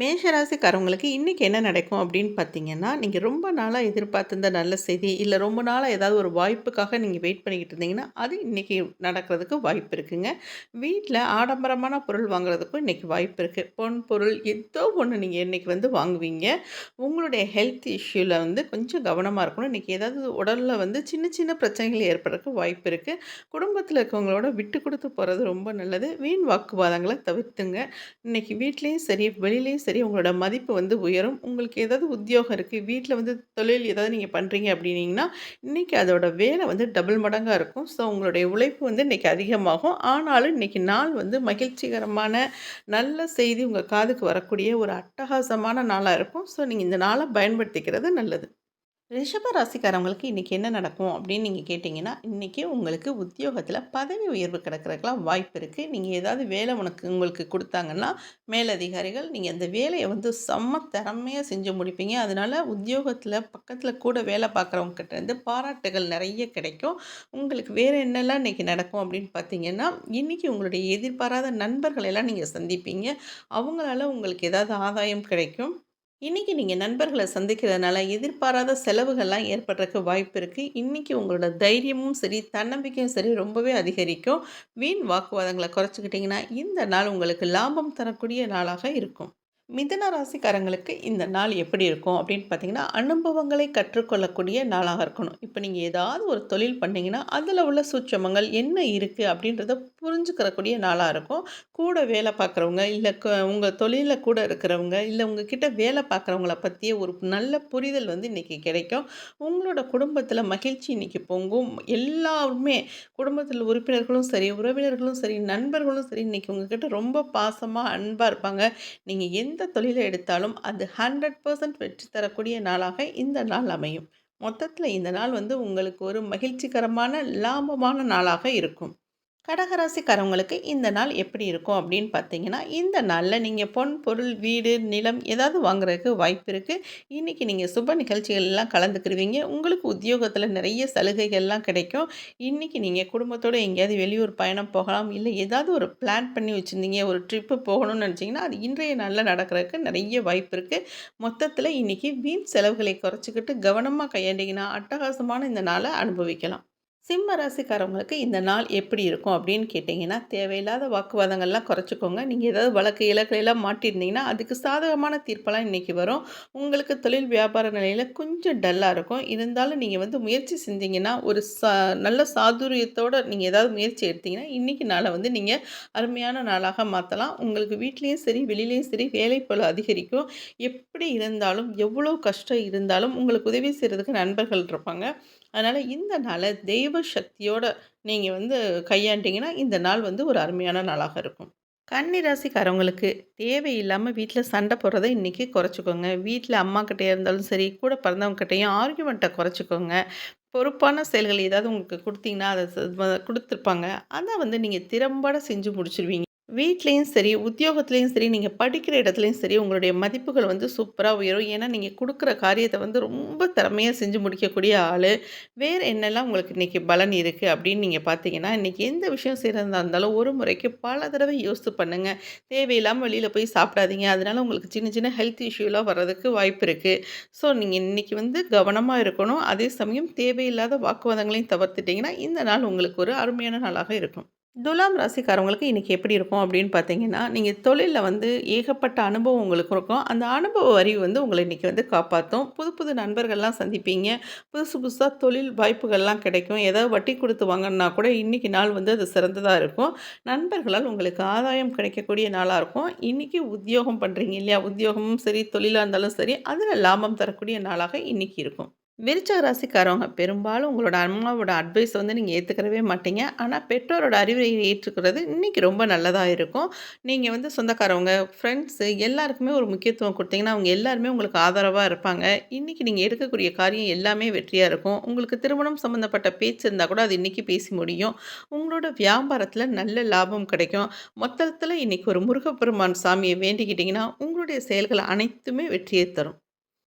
மேஷராசிக்காரவங்களுக்கு இன்றைக்கி என்ன நடக்கும் அப்படின்னு பார்த்தீங்கன்னா, நீங்கள் ரொம்ப நாளாக எதிர்பார்த்திருந்த நல்ல செய்தி, இல்லை ரொம்ப நாளாக ஏதாவது ஒரு வாய்ப்புக்காக நீங்கள் வெயிட் பண்ணிக்கிட்டு இருந்தீங்கன்னா, அது இன்றைக்கி நடக்கிறதுக்கு வாய்ப்பு இருக்குங்க. வீட்டில் ஆடம்பரமான பொருள் வாங்குறதுக்கும் இன்றைக்கி வாய்ப்பு இருக்குது பொன் பொருள் ஏதோ ஒன்று நீங்கள் இன்றைக்கி வந்து வாங்குவீங்க. உங்களுடைய ஹெல்த் இஷ்யூவில் வந்து கொஞ்சம் கவனமாக இருக்கணும். இன்றைக்கி ஏதாவது உடலில் வந்து சின்ன சின்ன பிரச்சனைகள் ஏற்படுறதுக்கு வாய்ப்பு இருக்குது குடும்பத்தில் இருக்கவங்களோட விட்டு கொடுத்து போகிறது ரொம்ப நல்லது. வீண் வாக்குவாதங்களை தவிர்த்துங்க. இன்னைக்கு வீட்லேயும் சரி, வெளியிலையும் சரி உங்களோட மதிப்பு வந்து உயரும். உங்களுக்கு ஏதாவது உத்தியோகம் இருக்குது வீட்டில் வந்து தொழில் ஏதாவது நீங்கள் பண்ணுறீங்க அப்படின்னீங்கன்னா, இன்னைக்கு அதோட வேலை வந்து டபுள் மடங்காக இருக்கும். ஸோ உங்களுடைய உழைப்பு வந்து இன்றைக்கி அதிகமாகும். ஆனாலும் இன்றைக்கி நாள் வந்து மகிழ்ச்சிகரமான நல்ல செய்தி உங்கள் காதுக்கு வரக்கூடிய ஒரு அட்டகாசமான நாளாக இருக்கும். ஸோ நீங்கள் இந்த நாளை பயன்படுத்திக்கிறது நல்லது. ரிஷப ராசிக்காரவங்களுக்கு இன்றைக்கி என்ன நடக்கும் அப்படின்னு நீங்கள் கேட்டிங்கன்னா, இன்றைக்கி உங்களுக்கு உத்தியோகத்தில் பதவி உயர்வு கிடக்கிறதுக்கெலாம் வாய்ப்பு இருக்குது. நீங்கள் ஏதாவது வேலை உனக்கு உங்களுக்கு கொடுத்தாங்கன்னா மேலதிகாரிகள் நீங்கள் அந்த வேலையை வந்து செம்ம திறமையாக செஞ்சு முடிப்பீங்க. அதனால் உத்தியோகத்தில் பக்கத்தில் கூட வேலை பார்க்குறவங்க கிட்டேருந்து பாராட்டுகள் நிறைய கிடைக்கும். உங்களுக்கு வேறு என்னெல்லாம் இன்றைக்கி நடக்கும் அப்படின்னு பார்த்தீங்கன்னா, இன்றைக்கி உங்களுடைய எதிர்பாராத நண்பர்களெல்லாம் நீங்கள் சந்திப்பீங்க. அவங்களால உங்களுக்கு ஏதாவது ஆதாயம் கிடைக்கும். இன்னைக்கு நீங்கள் நண்பர்களை சந்திக்கிறதுனால எதிர்பாராத செலவுகள்லாம் ஏற்படுறதுக்கு வாய்ப்பு இருக்குது இன்றைக்கி உங்களோட தைரியமும் சரி, தன்னம்பிக்கையும் சரி ரொம்பவே அதிகரிக்கும். வீண் வாக்குவாதங்களை குறைச்சிக்கிட்டிங்கன்னா இந்த நாள் உங்களுக்கு லாபம் தரக்கூடிய நாளாக இருக்கும். மிதன ராசிக்காரங்களுக்கு இந்த நாள் எப்படி இருக்கும் அப்படின்னு பார்த்தீங்கன்னா, அனுபவங்களை கற்றுக்கொள்ளக்கூடிய நாளாக இருக்கணும். இப்போ நீங்கள் ஏதாவது ஒரு தொழில் பண்ணிங்கன்னா அதில் உள்ள சூட்சமங்கள் என்ன இருக்குது அப்படின்றத புரிஞ்சுக்கிறக்கூடிய நாளாக இருக்கும். கூட வேலை பார்க்குறவங்க, இல்லை க தொழிலில் கூட இருக்கிறவங்க, இல்ல உங்ககிட்ட வேலை பார்க்குறவங்கள பற்றிய ஒரு நல்ல புரிதல் வந்து இன்றைக்கி கிடைக்கும். உங்களோட குடும்பத்தில் மகிழ்ச்சி இன்றைக்கி பொங்கும். எல்லாருமே குடும்பத்தில் உறுப்பினர்களும் சரி, உறவினர்களும் சரி, நண்பர்களும் சரி, இன்னைக்கு உங்ககிட்ட ரொம்ப பாசமாக அன்பாக இருப்பாங்க. நீங்கள் எந்த எந்த தொழிலை எடுத்தாலும் அது ஹண்ட்ரட் பர்சன்ட் வெற்றி தரக்கூடிய நாளாக இந்த நாள் அமையும். மொத்தத்தில் இந்த நாள் வந்து உங்களுக்கு ஒரு மகிழ்ச்சிகரமான லாபமான நாளாக இருக்கும். கடகராசிக்காரவங்களுக்கு இந்த நாள் எப்படி இருக்கும் அப்படின்னு பார்த்தீங்கன்னா, இந்த நாளில் நீங்கள் பொன், பொருள், வீடு, நிலம் ஏதாவது வாங்குறதுக்கு வாய்ப்பு இருக்குது. இன்றைக்கி நீங்கள் சுப நிகழ்ச்சிகள்லாம் கலந்துக்கிருவீங்க. உங்களுக்கு உத்தியோகத்தில் நிறைய சலுகைகள்லாம் கிடைக்கும். இன்றைக்கி நீங்கள் குடும்பத்தோடு எங்கேயாவது வெளியூர் பயணம் போகலாம். இல்லை ஏதாவது ஒரு பிளான் பண்ணி வச்சுருந்தீங்க, ஒரு ட்ரிப்பு போகணும்னு நினச்சிங்கன்னா, அது இன்றைய நாளில் நடக்கிறதுக்கு நிறைய வாய்ப்பு இருக்குது. மொத்தத்தில் இன்றைக்கி வீண் செலவுகளை குறைச்சிக்கிட்டு கவனமாக கையாண்டிங்கன்னா, அட்டகாசமான இந்த நாளை அனுபவிக்கலாம். சிம்ம ராசிக்காரவங்களுக்கு இந்த நாள் எப்படி இருக்கும் அப்படின்னு கேட்டிங்கன்னா தேவையில்லாத வாக்குவாதங்கள்லாம் குறைச்சிக்கோங்க. நீங்கள் ஏதாவது வழக்கு இலக்கையெல்லாம் மாட்டியிருந்தீங்கன்னா அதுக்கு சாதகமான தீர்ப்பெல்லாம் இன்றைக்கி வரும். உங்களுக்கு தொழில் வியாபார நிலையில் கொஞ்சம் டல்லாக இருக்கும். இருந்தாலும் நீங்கள் வந்து முயற்சி செஞ்சீங்கன்னா ஒரு சா நல்ல சாதுரியத்தோடு நீங்கள் ஏதாவது முயற்சி எடுத்தீங்கன்னா இன்றைக்கி நாளை வந்து நீங்கள் அருமையான நாளாக மாற்றலாம் உங்களுக்கு வீட்லேயும் சரி வெளியிலையும் சரி வேலை போல் அதிகரிக்கும். எப்படி இருந்தாலும் எவ்வளோ கஷ்டம் இருந்தாலும் உங்களுக்கு உதவி செய்கிறதுக்கு நண்பர்கள் இருப்பாங்க. அதனால் இந்த நாளை தெய்வ சக்தியோட நீங்கள் வந்து கையாண்டிங்கன்னா இந்த நாள் வந்து ஒரு அருமையான நாளாக இருக்கும். கன்னி ராசிக்காரவங்களுக்கு தேவையில்லாமல் வீட்டில் சண்டை போடுறதை இன்றைக்கி குறைச்சிக்கோங்க. வீட்டில் அம்மா கிட்டே இருந்தாலும் சரி கூட பிறந்தவங்ககிட்டையும் ஆர்குமெண்ட்டை குறைச்சிக்கோங்க. பொறுப்பான செயல்கள் ஏதாவது உங்களுக்கு கொடுத்தீங்கன்னா அதை கொடுத்துருப்பாங்க. அதை வந்து நீங்கள் திறம்பட செஞ்சு முடிச்சிருவீங்க. வீட்லேயும் சரி, உத்தியோகத்துலேயும் சரி, நீங்கள் படிக்கிற இடத்துலையும் சரி, உங்களுடைய மதிப்புகள் வந்து சூப்பராக உயரும். ஏன்னா, நீங்கள் கொடுக்குற காரியத்தை வந்து ரொம்ப திறமையாக செஞ்சு முடிக்கக்கூடிய ஆள் வேறு என்னெல்லாம் உங்களுக்கு இன்றைக்கி பலன் இருக்குது அப்படின்னு நீங்கள் பார்த்தீங்கன்னா, இன்றைக்கி எந்த விஷயம் செய்கிறதா இருந்தாலும் ஒரு முறைக்கு பல தடவை யோசித்து பண்ணுங்கள் தேவையில்லாமல் வெளியில் போய் சாப்பிடாதீங்க. அதனால உங்களுக்கு சின்ன சின்ன ஹெல்த் இஷ்யூலாம் வர்றதுக்கு வாய்ப்பு இருக்குது ஸோ, நீங்கள் இன்றைக்கி வந்து கவனமாக இருக்கணும். அதே சமயம் தேவையில்லாத வாக்குவாதங்களையும் தவிர்த்துட்டிங்கன்னா இந்த நாள் உங்களுக்கு ஒரு அருமையான நாளாக இருக்கும். துலாம் ராசிக்காரவங்களுக்கு இன்றைக்கி எப்படி இருக்கும் அப்படின்னு பார்த்தீங்கன்னா, நீங்கள் தொழிலில் வந்து ஏகப்பட்ட அனுபவம் உங்களுக்கு இருக்கும். அந்த அனுபவ அறிவு வந்து உங்களை இன்றைக்கி வந்து காப்பாற்றும். புது புது நண்பர்கள்லாம் சந்திப்பீங்க. புதுசு புதுசாக தொழில் வாய்ப்புகள்லாம் கிடைக்கும். ஏதாவது வட்டி கொடுத்து வாங்கன்னா கூட இன்றைக்கி நாள் வந்து அது சிறந்ததாக இருக்கும். நண்பர்களால் உங்களுக்கு ஆதாயம் கிடைக்கக்கூடிய நாளாக இருக்கும். இன்றைக்கி உத்தியோகம் பண்ணுறீங்க இல்லையா? உத்தியோகமும் சரி, தொழிலாக இருந்தாலும் சரி, அதில் லாபம் தரக்கூடிய நாளாக இன்றைக்கி இருக்கும். விருச்சக ராசிக்காரவங்க பெரும்பாலும் உங்களோட அம்மாவோட அட்வைஸ் வந்து நீங்கள் ஏற்றுக்கிறவே மாட்டீங்க. ஆனால் பெற்றோரோட அறிவுரையை ஏற்றுக்கிறது இன்றைக்கி ரொம்ப நல்லதாக இருக்கும். நீங்கள் வந்து சொந்தக்காரவங்க ஃப்ரெண்ட்ஸு எல்லாருக்குமே ஒரு முக்கியத்துவம் கொடுத்தீங்கன்னா அவங்க எல்லாருமே உங்களுக்கு ஆதரவாக இருப்பாங்க. இன்றைக்கி நீங்கள் எடுக்கக்கூடிய காரியம் எல்லாமே வெற்றியாக இருக்கும். உங்களுக்கு திருமணம் சம்மந்தப்பட்ட பேச்சு இருந்தால் கூட அது இன்றைக்கி பேசி முடியும். உங்களோட வியாபாரத்தில் நல்ல லாபம் கிடைக்கும். மொத்தத்தில் இன்றைக்கி ஒரு முருகப்பெருமான் சாமியை வேண்டிக்கிட்டிங்கன்னா உங்களுடைய செயல்கள் அனைத்துமே வெற்றியை தரும்.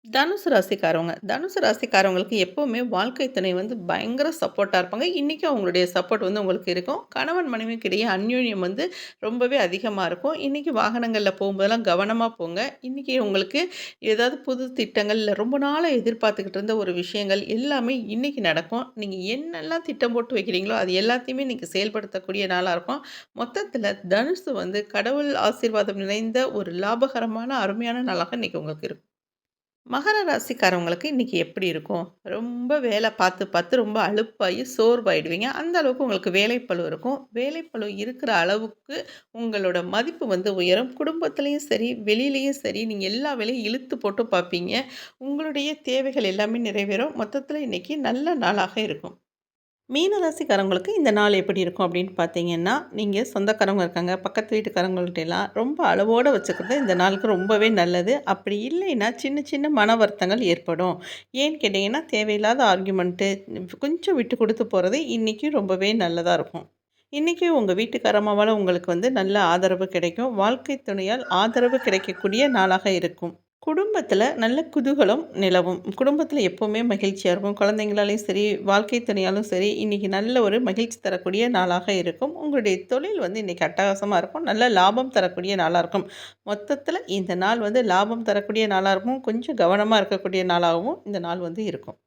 தனுசு ராசிக்காரவங்க. தனுசு ராசிக்காரவங்களுக்கு எப்போவுமே வாழ்க்கை துணை வந்து பயங்கர சப்போர்ட்டாக இருப்பாங்க. இன்றைக்கும் அவங்களுடைய சப்போர்ட் வந்து உங்களுக்கு இருக்கும். கணவன் மனைவிக்கிடையே அந்யோன்யம் வந்து ரொம்பவே அதிகமாக இருக்கும். இன்னைக்கு வாகனங்களில் போகும்போதெல்லாம் கவனமாக போங்க. இன்றைக்கி உங்களுக்கு ஏதாவது புது திட்டங்கள், இல்லை ரொம்ப நாளாக எதிர்பார்த்துக்கிட்டு இருந்த ஒரு விஷயங்கள் எல்லாமே இன்றைக்கி நடக்கும். நீங்கள் என்னெல்லாம் திட்டம் போட்டு வைக்கிறீங்களோ, அது எல்லாத்தையுமே இன்றைக்கி செயல்படுத்தக்கூடிய நாளாக இருக்கும். மொத்தத்தில் தனுசு வந்து கடவுள் ஆசீர்வாதம் நிறைந்த ஒரு லாபகரமான, அருமையான நாளாக இன்றைக்கி உங்களுக்கு இருக்கும். மகர ராசிக்காரவங்களுக்கு இன்னைக்கு எப்படி இருக்கும்? ரொம்ப வேலை பார்த்து, பார்த்து ரொம்ப அழுப்பாகி சோர்வாயிடுவீங்க. அந்த அளவுக்கு உங்களுக்கு வேலைப்பழு இருக்கும். வேலைப்பழு இருக்கிற அளவுக்கு உங்களோட மதிப்பு வந்து உயரும். குடும்பத்துலேயும் சரி, வெளியிலையும் சரி, நீங்கள் எல்லா வேலையும் இழுத்து போட்டு பார்ப்பீங்க. உங்களுடைய தேவைகள் எல்லாமே நிறைவேறும். மொத்தத்தில் இன்றைக்கி நல்ல நாளாக இருக்கும். மீன ராசிக்காரங்களுக்கு இந்த நாள் எப்படி இருக்கும் அப்படின்னு பார்த்தீங்கன்னா, நீங்கள் சொந்தக்காரவங்க இருக்காங்க, பக்கத்து வீட்டுக்காரங்கள்ட்டலாம் ரொம்ப அளவோடு வச்சுக்கிறது இந்த நாளுக்கு ரொம்பவே நல்லது. அப்படி இல்லைன்னா, சின்ன சின்ன மன வருத்தங்கள் ஏற்படும். ஏன்னு கேட்டிங்கன்னா தேவையில்லாத ஆர்கியூமெண்ட்டு கொஞ்சம் விட்டு கொடுத்து போகிறது இன்றைக்கும் ரொம்பவே நல்லதாக இருக்கும். இன்றைக்கி உங்கள் வீட்டுக்காரமாவால் உங்களுக்கு வந்து நல்ல ஆதரவு கிடைக்கும். வாழ்க்கை துணையால் ஆதரவு கிடைக்கக்கூடிய நாளாக இருக்கும். குடும்பத்தில் நல்ல குதூகலம் நிலவும். குடும்பத்தில் எப்போவுமே மகிழ்ச்சியாக இருக்கும். குழந்தைங்களாலையும் சரி, வாழ்க்கை துணையாலும் சரி, இன்றைக்கி நல்ல ஒரு மகிழ்ச்சி தரக்கூடிய நாளாக இருக்கும். உங்களுடைய தொழில் வந்து இன்றைக்கி அட்டகாசமாக இருக்கும். நல்ல லாபம் தரக்கூடிய நாளாக இருக்கும். மொத்தத்தில் இந்த நாள் வந்து லாபம் தரக்கூடிய நாளாக இருக்கும். கொஞ்சம் கவனமாக இருக்கக்கூடிய நாளாகவும் இந்த நாள் வந்து இருக்கும்.